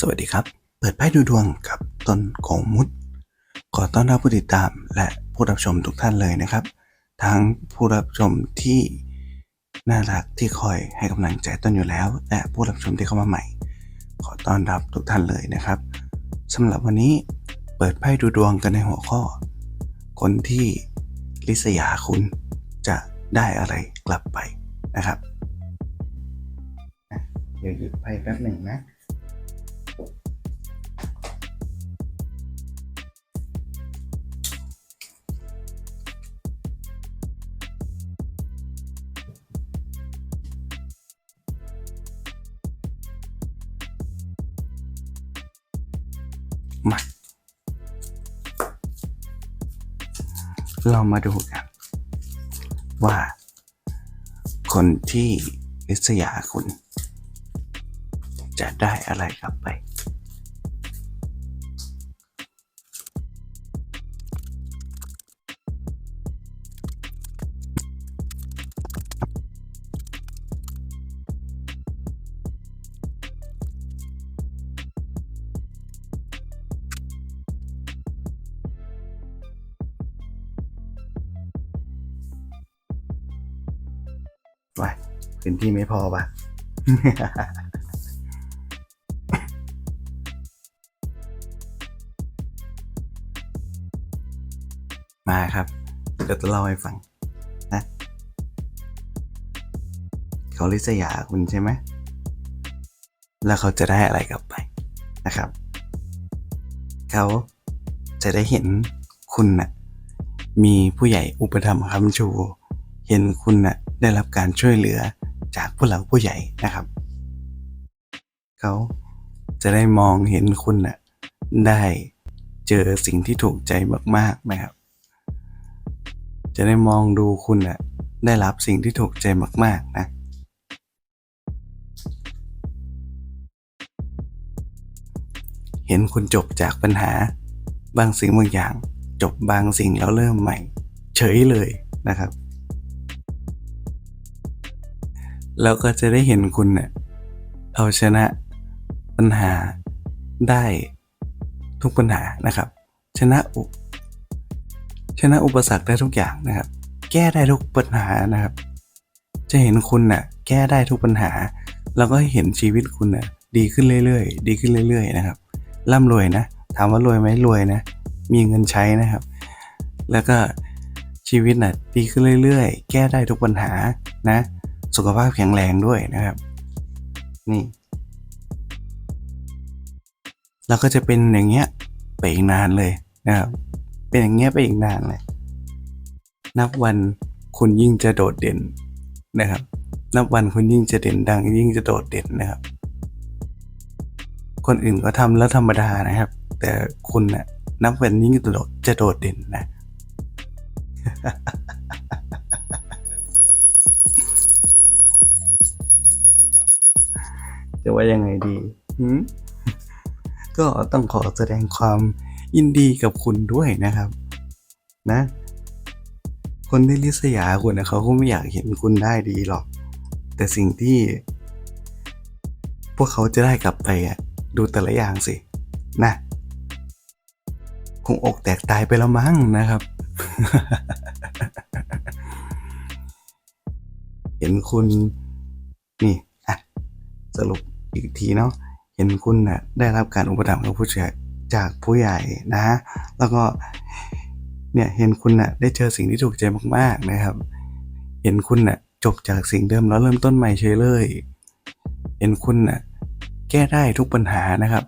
สวัสดีครับ เปิดไพ่ดูดวงกับต้นของมุด ขอต้อนรับผู้ติดตามและผู้รับชมทุกท่านเลยนะครับ ทั้งผู้รับชมที่น่ารักที่คอยให้กำลังใจต้นอยู่แล้ว และผู้รับชมที่เข้ามาใหม่ ขอต้อนรับทุกท่านเลยนะครับสำหรับวันนี้เปิดไพ่ดูดวงกันในหัวข้อ คนที่ลิษยาคุณจะได้อะไรกลับไปนะครับ เดี๋ยวหยิบไพ่แป๊บหนึ่งนะ มา เรามาดูกัน ว่า คนที่ลิษยาคุณ จะได้อะไรกลับไป ว้าพื้นที่ไม่พอปะมาครับเดี๋ยวจะเล่าให้ฟังนะเขาลิษยาคุณใช่ไหมแล้วเขาจะได้อะไรกลับไปนะครับ เขาจะได้เห็นคุณน่ะมีผู้ใหญ่อุปถัมภ์คำชู เห็นคุณน่ะ ได้รับการช่วยเหลือจากผู้หลักผู้ใหญ่นะครับ เขาจะได้มองเห็นคุณน่ะได้เจอสิ่งที่ถูกใจมากๆนะครับ จะได้มองดูคุณน่ะได้รับสิ่งที่ถูกใจมากๆนะ เห็นคุณจบจากปัญหาบางสิ่งบางอย่าง จบบางสิ่งแล้วเริ่มใหม่ เฉยเลยนะครับ แล้วก็จะได้เห็นคุณเนะ่ยเอาชนะปัญหาได้ทุกปัญหานะครับ ชนะอุชนะอุปสรรคได้ทุกอย่างนะครับ แก้ได้ทุกปัญหานะครับ จะเห็นคุณน่ะแก้ได้ทุกปัญหา แล้วก็เห็นชีวิตคุณน่ะดีขึ้นเรื่อยๆ ดีขึ้นเรื่อย ๆ นะครับร่ำรวยนะ ถามว่ารวยไหมรวยนะ มีเงินใช้นะครับ แล้วก็ชีวิตน่ะดีขึ้นเรื่อยๆ แก้ได้ทุกปัญหานะ สุขภาพแข็งแรงด้วยนะครับ นี่ แล้วก็จะเป็นอย่างเงี้ยไปอีกนานเลยนะครับ เป็นอย่างเงี้ยไปอีกนานเลย นับวันคุณยิ่งจะโดดเด่นนะครับ นับวันคุณยิ่งจะเด่นดัง ยิ่งจะโดดเด่นนะครับ คนอื่นก็ทำแล้วธรรมดานะครับ แต่คุณนะ่ะนับวันยิ่งจะโดดจะโดดเด่นนะ จะว่ายังไงดีก็ต้องขอแสดงความยินดีกับคุณด้วยนะครับ นะ คนที่ลิษยาคุณนะเขาก็ไม่อยากเห็นคุณได้ดีหรอก แต่สิ่งที่ พวกเขาจะได้กลับไปอะ ดูแต่ละอย่างสิ นะคงอกแตกตายไปแล้วมั้งนะครับ เห็นคุณ นี่ อะ สรุป อีกทีเนาะเห็นคุณน่ะได้รับการอุปถัมภ์จากผู้ใหญ่จากผู้ใหญ่นะ แล้วก็เนี่ยเห็นคุณน่ะได้เจอสิ่งที่ถูกใจมากๆนะครับ เห็นคุณน่ะจบจากสิ่งเดิมแล้วเริ่มต้นใหม่เฉยเลย เห็นคุณน่ะแก้ได้ทุกปัญหานะครับ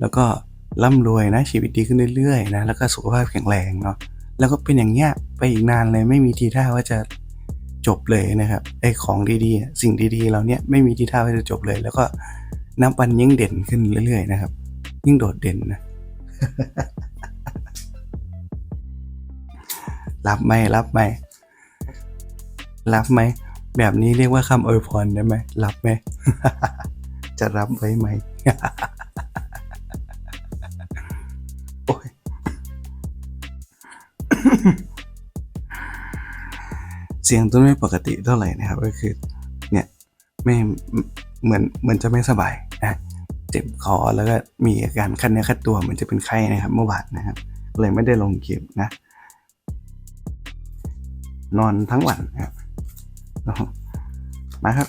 แล้วก็ร่ำรวยนะชีวิตดีขึ้นเรื่อยๆนะแล้วก็สุขภาพแข็งแรงเนาะแล้วก็เป็นอย่างเงี้ยไปอีกนานเลยไม่มีทีท่าว่าจะ จบเลยนะครับไอ้ของดีๆ สิ่งดีๆเราเนี้ยไม่มีที่ท่าว่าจะจบเลย แล้วก็นับวันยิ่งเด่นขึ้นเรื่อยๆนะครับ ยิ่งโดดเด่นนะรับไหมรับไหมรับไหมแบบนี้เรียกว่าคำอวยพรได้ไหมรับไหมจะรับไว้ไหม เสียงต้นไม่ปกติเท่าไหร่นะครับ ก็คือเนี่ยไม่เหมือนเหมือนจะไม่สบายนะเจ็บคอแล้วก็มีอาการคันเนื้อคันตัวเหมือนจะเป็นไข้นะครับ เมื่อวานนะครับ เลยไม่ได้ลงคลิปนะ นอนทั้งวันนะครับมาครับ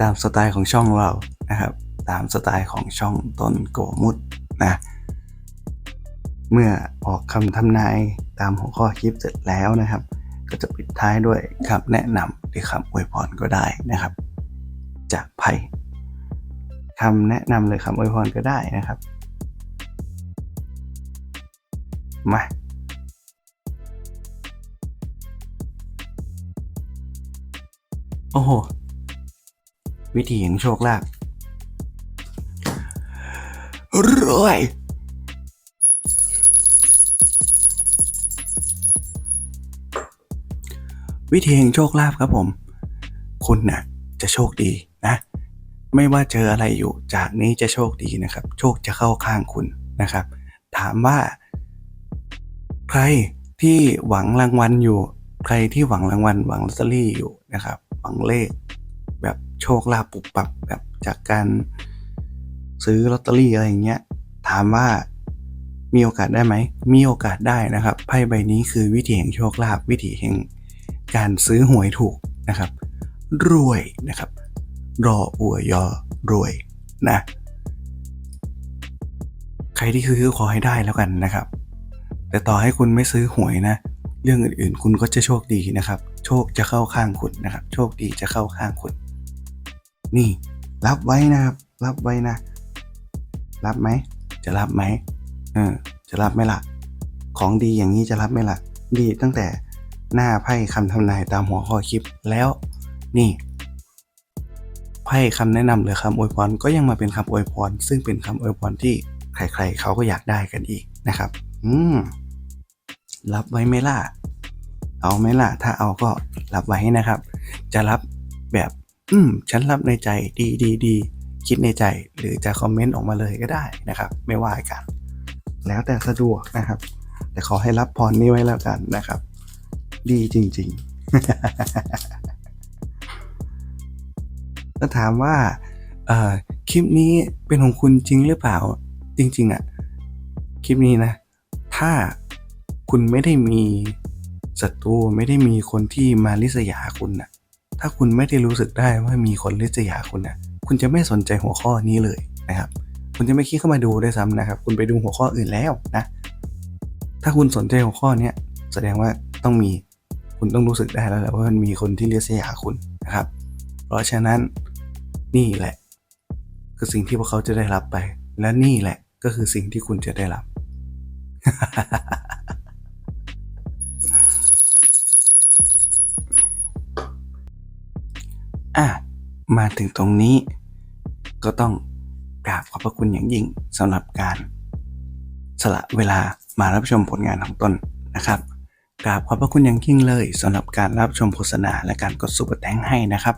ตามสไตล์ของช่องเรานะครับ ตามสไตล์ของช่องต้นโกมุดนะ เมื่อออกคำทำนายตามหัวข้อคลิปเสร็จแล้วนะครับ ก็จะปิดท้ายด้วยคำแนะนำหรือคำอวยพรก็ได้นะครับ จากไพ่คำแนะนำเลยคำอวยพรก็ได้นะครับมาโอ้โห วิธีแห่งโชคลาภรวย วิธีแห่งโชคลาภครับผม คุณนะ่ะจะโชคดีนะ ไม่ว่าเจออะไรอยู่ จากนี้จะโชคดีนะครับ โชคจะเข้าข้างคุณนะครับ ถามว่า ใครที่หวังรางวัลอยู่ ใครที่หวังรางวัล หวังลอตเตอรี่อยู่นะครับ หวังเลข แบบโชคลาภปุบปับแบบจากการซื้อลอตเตอรี่อะไรอย่างเงี้ย ถามว่ามีโอกาสได้ไหม มีโอกาสได้นะครับ ไพ่ใบนี้คือวิธีแห่งโชคลาภ วิธีแห่ง การซื้อหวยถูกนะครับ รวยนะครับ รออวยอรวยนะ ใครที่คือขอให้ได้แล้วกันนะครับ แต่ต่อให้คุณไม่ซื้อหวยนะ เรื่องอื่นๆ คุณก็จะโชคดีนะครับ โชคจะเข้าข้างคุณนะครับ โชคดีจะเข้าข้างคุณ นี่รับไว้นะครับ รับไว้นะ รับไหม จะรับไหมเออจะรับไหมล่ะ ของดีอย่างนี้จะรับไหมล่ะ ดีตั้งแต่ หน้าไพ่คำทำนายตามหัวข้อคลิปแล้วนี่ไพ่คำแนะนำหรือคำอวยพรก็ยังมาเป็นคำอวยพร ซึ่งเป็นคำอวยพรที่ใครๆเขาก็อยากได้กันอีกนะครับ อืมรับไว้ไหมล่ะ เอาไหมล่ะ ถ้าเอาก็รับไว้นะครับ จะรับแบบ อืม ฉันรับในใจดีดีดีคิดในใจ หรือจะคอมเมนต์ออกมาเลยก็ได้นะครับ ไม่ว่ากัน แล้วแต่สะดวกนะครับ แต่ขอให้รับพรนี้ไว้แล้วกันนะครับ ดีจริง ๆ ถ้าถามว่าคลิปนี้เป็นของคุณจริงหรือเปล่า จริง ๆอะคลิปนี้นะ ถ้าคุณไม่ได้มีศัตรูไม่ได้มีคนที่มาลิษยาคุณนะถ้าคุณไม่ได้รู้สึกได้ว่ามีคนลิษยาคุณนะคุณจะไม่สนใจหัวข้อนี้เลยนะครับ คุณจะไม่คิดเข้ามาดูด้วยซ้ำนะครับ คุณไปดูหัวข้ออื่นแล้วนะ ถ้าคุณสนใจหัวข้อเนี้แสดงว่าต้องมี คุณต้องรู้สึกได้แล้วแหละว่ามันมีคนที่เลิษยาคุณนะครับ เพราะฉะนั้นนี่แหละ คือสิ่งที่พวกเขาจะได้รับไป และนี่แหละก็คือสิ่งที่คุณจะได้รับ อะ มาถึงตรงนี้ ก็ต้องกราบขอบพระคุณอย่างยิ่งสำหรับการ สละเวลามารับชมผลงานของตนนะครับ กราบขอบพระคุณอย่างยิ่งเลยสำหรับการรับชมโฆษณาและการกดซุปเปอร์แตงให้นะครับ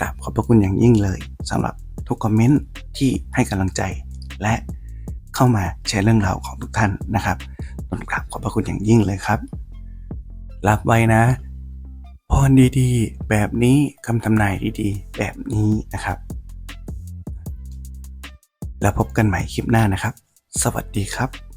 กราบขอบพระคุณอย่างยิ่งเลยสำหรับทุกคอมเมนต์ที่ให้กำลังใจ และเข้ามาแชร์เรื่องราวของทุกท่านนะครับต้องกราบขอบพระคุณอย่างยิ่งเลยครับ รับไว้นะพรดีๆ แบบนี้คำทำนายดีๆ แบบนี้นะครับ แล้วพบกันใหม่คลิปหน้านะครับ สวัสดีครับ